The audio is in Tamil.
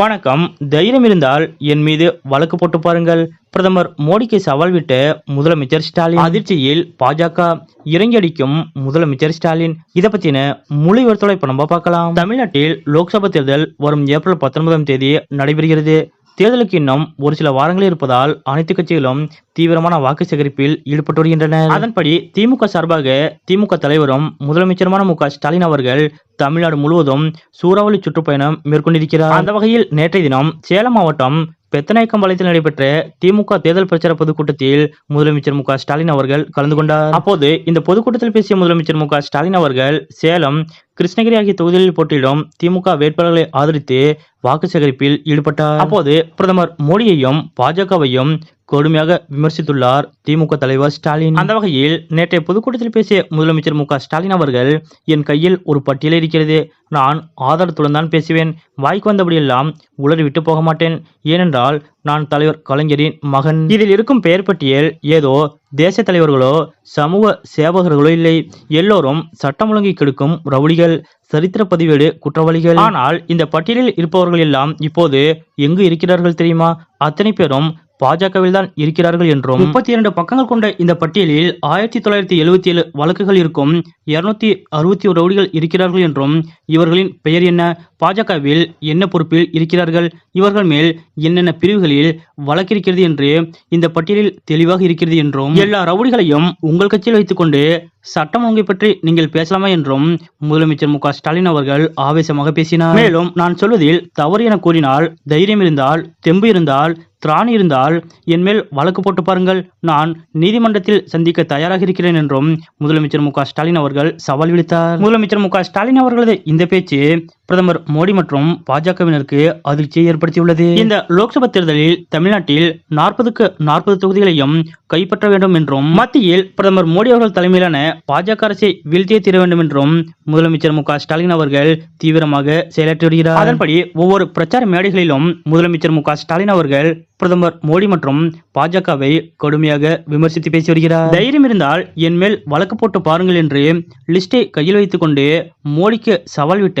வணக்கம். தைரியம் இருந்தால் என் மீது வழக்கு போட்டு பாருங்கள். பிரதமர் மோடிக்கு சவால் விட்ட முதலமைச்சர் ஸ்டாலின். அதிர்ச்சியில் பாஜக இறங்கி அடிக்கும் முதலமைச்சர் ஸ்டாலின். இதை பத்தின முழு விவரத்தோட இப்ப நம்ம பார்க்கலாம். தமிழ்நாட்டில் லோக்சபா தேர்தல் வரும் ஏப்ரல் பத்தொன்பதாம் தேதி நடைபெறுகிறது. தேர்தலுக்கு இன்னும் ஒரு சில வாரங்கள் இருப்பதால் அனைத்து கட்சிகளும் தீவிரமான வாக்கு சேகரிப்பில் ஈடுபட்டு வருகின்றன அதன்படி திமுக சார்பாக திமுக தலைவரும் முதலமைச்சருமான மு க ஸ்டாலின் அவர்கள் தமிழ்நாடு முழுவதும் சூறாவளி சுற்றுப்பயணம் மேற்கொண்டிருக்கிறார். அந்த வகையில் நேற்றைய தினம் சேலம் மாவட்டம் பெத்தநாயக்கம்பாளையத்தில் நடைபெற்ற திமுக தேர்தல் பிரச்சார பொதுக்கூட்டத்தில் முதலமைச்சர் மு ஸ்டாலின் அவர்கள் கலந்து கொண்டார். அப்போது இந்த பொதுக்கூட்டத்தில் பேசிய முதலமைச்சர் மு ஸ்டாலின் அவர்கள் சேலம் கிருஷ்ணகிரி ஆகிய தொகுதிகளில் போட்டியிடும் திமுக வேட்பாளர்களை ஆதரித்து வாக்கு சேகரிப்பில் ஈடுபட்டார். அப்போது பிரதமர் மோடியையும் பாஜகவையும் கடுமையாக விமர்சித்துள்ளார். திமுக தலைவர் ஸ்டாலின். அந்த வகையில் நேற்றைய பொதுக்கூட்டத்தில் பேசிய முதலமைச்சர் மு ஸ்டாலின் அவர்கள் என் கையில் ஒரு பட்டியல் இருக்கிறது. நான் ஆதாரத்துடன் தான் பேசுவேன். வாய்க்கு வந்தபடியெல்லாம் உளறிவிட்டு போக மாட்டேன். ஏனென்றால் நான் தலைவர் கலைஞரின் மகன். இதில் இருக்கும் பெயர் பட்டியல் ஏதோ தேச தலைவர்களோ சமூக சேவகர்களோ இல்லை. எல்லோரும் சட்டம் ஒழுங்கை கெடுக்கும் ரவுடிகள் சரித்திர பதிவேடு குற்றவாளிகள். ஆனால் இந்த பட்டியலில் இருப்பவர்கள் எல்லாம் இப்போது எங்கு இருக்கிறார்கள் தெரியுமா? அத்தனை பேரும் பாஜகவில் தான் இருக்கிறார்கள் என்றும் முப்பத்தி இரண்டு பக்கங்கள் கொண்ட இந்த பட்டியலில் ஆயிரத்தி தொள்ளாயிரத்தி எழுபத்தி ஏழு வழக்குகள் இருக்கும் இருநூத்தி அறுபத்தி ஒரு ரவுடிகள் இருக்கிறார்கள் என்றும் இவர்களின் பெயர் என்ன? பாஜகவில் என்ன பொறுப்பில் இருக்கிறார்கள்? இவர்கள் மேல் என்னென்ன பிரிவுகளில் வழக்கிருக்கிறது என்று இந்த பட்டியலில் தெளிவாக இருக்கிறது என்றும் எல்லா ரவுடிகளையும் உங்கள் கட்சியில் வைத்துக்கொண்டு சட்டம் ஒழுங்கை பற்றி நீங்கள் பேசலாமா என்றும் முதலமைச்சர் மு ஸ்டாலின் அவர்கள் ஆவேசமாக பேசினார். மேலும் நான் சொல்வதில் தவறு என கூறினால் தைரியம் இருந்தால் தெம்பு இருந்தால் திராணி இருந்தால் என் மேல் வழக்கு போட்டு பாருங்கள். நான் நீதிமன்றத்தில் சந்திக்க தயாராக இருக்கிறேன் என்றும் முதலமைச்சர் மு ஸ்டாலின் அவர்கள் சவால் விடுத்தார். முதலமைச்சர் மு ஸ்டாலின் அவர்களது இந்த பேச்சு பிரதமர் மோடி மற்றும் பாஜகவினருக்கு அதிர்ச்சியை ஏற்படுத்தியுள்ளது. இந்த லோக்சபா தேர்தலில் தமிழ்நாட்டில் நாற்பதுக்கு நாற்பது தொகுதிகளையும் கைப்பற்ற வேண்டும் என்றும் மத்தியில் பிரதமர் மோடி அவர்கள் தலைமையிலான பாஜக அரசை வீழ்த்தியே தீர வேண்டும் என்றும் முதலமைச்சர் மு ஸ்டாலின் அவர்கள் தீவிரமாக செயலாற்றி வருகிறார். அதன்படி ஒவ்வொரு பிரச்சார மேடைகளிலும் முதலமைச்சர் மு ஸ்டாலின் அவர்கள் பிரதமர் மோடி மற்றும் பாஜகவை கடுமையாக விமர்சித்து பேசி வருகிறார். தைரியம் இருந்தால் என் மேல் வழக்கு போட்டு பாருங்கள் என்று லிஸ்டை கையில் வைத்துக்கொண்டு மோடிக்கு சவால் விட்ட